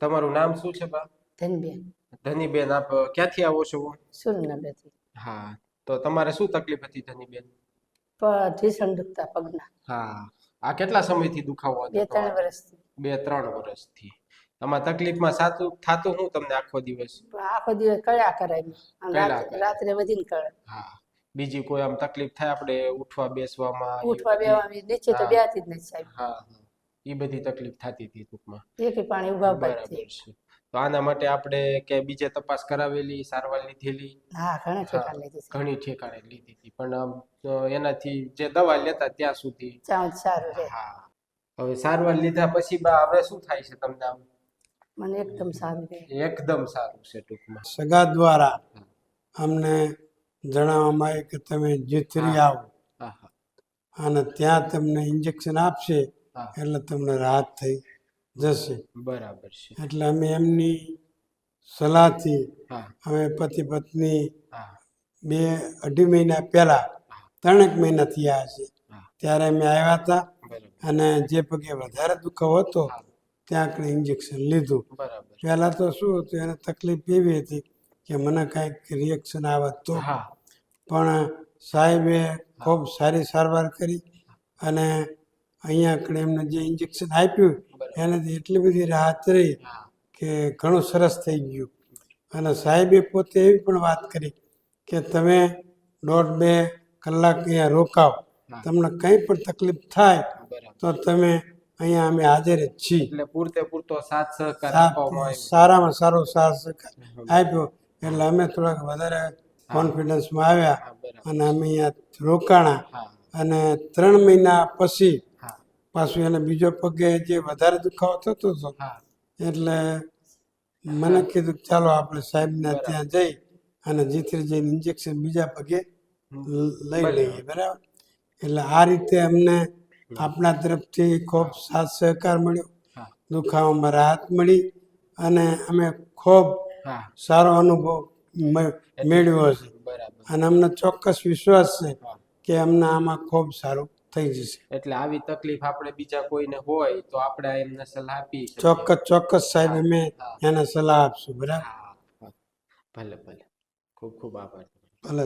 તમારું નામ શું છે બા? ધનબેન. ધનીબેન આપ ક્યાંથી આવો છો? સુરનગરથી હા તો તમારે શું તકલીફ હતી ધનીબેન? ભીષણ દુખતા પગના. હા આ કેટલા સમયથી દુખાવો હતો? બે ત્રણ વર્ષથી. બે ત્રણ વર્ષથી. આમાં તકલીફમાં સાચું થાતું હું તમને આખો દિવસ? આખો દિવસ કયા કરાય. રાત્રે વધીને કરે હા બીજી કોઈ આમ તકલીફ થાય આપણે ઉઠવા બેસવામાં? ઉઠવા બધી? નીચે તો હા. જ નથી સાહેબ. હા. એ બધી તકલીફ થતી હતી ટૂંકમાં. એકે પાણી ઊભા બરાબર છે. તો આના માટે આપણે કે બીજે તપાસ કરાવેલી સારવાર લીધેલી હા ઘણા ઠેકાણ લીધી ઘણી ઠેકાણે લીધી હતી. પણ આમ એનાથી જે દવા લેતા ત્યાં સુધી સારું રહે. હા. હવે સારવાર લીધા પછી બા હવે શું થાય છે તમને આમ? મને એકદમ સારું રહે. એકદમ સારું છે ટૂંકમાં. સગા દ્વારા અમને જણાવવામાં આવે કે તમે જીથરી આવો. અને ત્યાં તમને ઇન્જેક્શન આપશે. એટલે તમને રાહત થઈ જશે. બરાબર છે. એટલે અમે એમની સલાહથી અમે પતિ પત્ની બે અઢી મહિના પહેલા ત્રણેક મહિના થયા છે. ત્યારે અમે આવ્યા હતા અને જે પગે વધારે દુખાવો હતો ત્યાં આગળ ઇન્જેક્શન લીધું. પહેલાં તો શું હતું એને તકલીફ એવી હતી કે મને કાંઈક રિએક્શન આવત તો. પણ સાહેબે ખૂબ સારી સારવાર કરી અને અહીંયા આગળ એમને જે ઇન્જેક્શન આપ્યું એનાથી એટલી બધી રાહત રહી કે ઘણું સરસ થઈ ગયું. અને સાહેબે પોતે એવી પણ વાત કરી કે તમે દોઢ બે કલાક અહીંયા રોકાવ. તમને કંઈ પણ તકલીફ થાય તો તમે અહીંયા અમે હાજર જ છીએ. એટલે પૂરતે પૂરતો સાથ સહકાર સારામાં સારો સાથ સહકાર આપ્યો. એટલે અમે થોડાક વધારે કોન્ફિડન્સમાં આવ્યા અને અમે અહીંયા રોકાણા. અને ત્રણ મહિના પછી પાછું એને બીજો પગે જે વધારે દુખાવો થતો હતો એટલે મને કીધું ચાલો આપણે સાહેબને ત્યાં જઈ અને જીથરી જઈને ઇન્જેક્શન બીજા પગે લઈ લઈએ બરાબર? એટલે આ રીતે અમને આપણા તરફથી ખૂબ સાથ સહકાર મળ્યો. દુખાવામાં રાહત મળી અને અમે ખૂબ સારો અનુભવ મેળવ્યો છે. અને અમને ચોક્કસ વિશ્વાસ છે કે અમને આમાં ખૂબ સારું થઈ જશે. એટલે આવી તકલીફ આપણે બીજા કોઈને હોય તો આપણે એમને સલાહ આપી ચોક્કસ ચોક્કસ સાહેબ અમે એને સલાહ આપશું બરાબર. ભલે ભલે. ખૂબ ખૂબ આભાર. ભલે.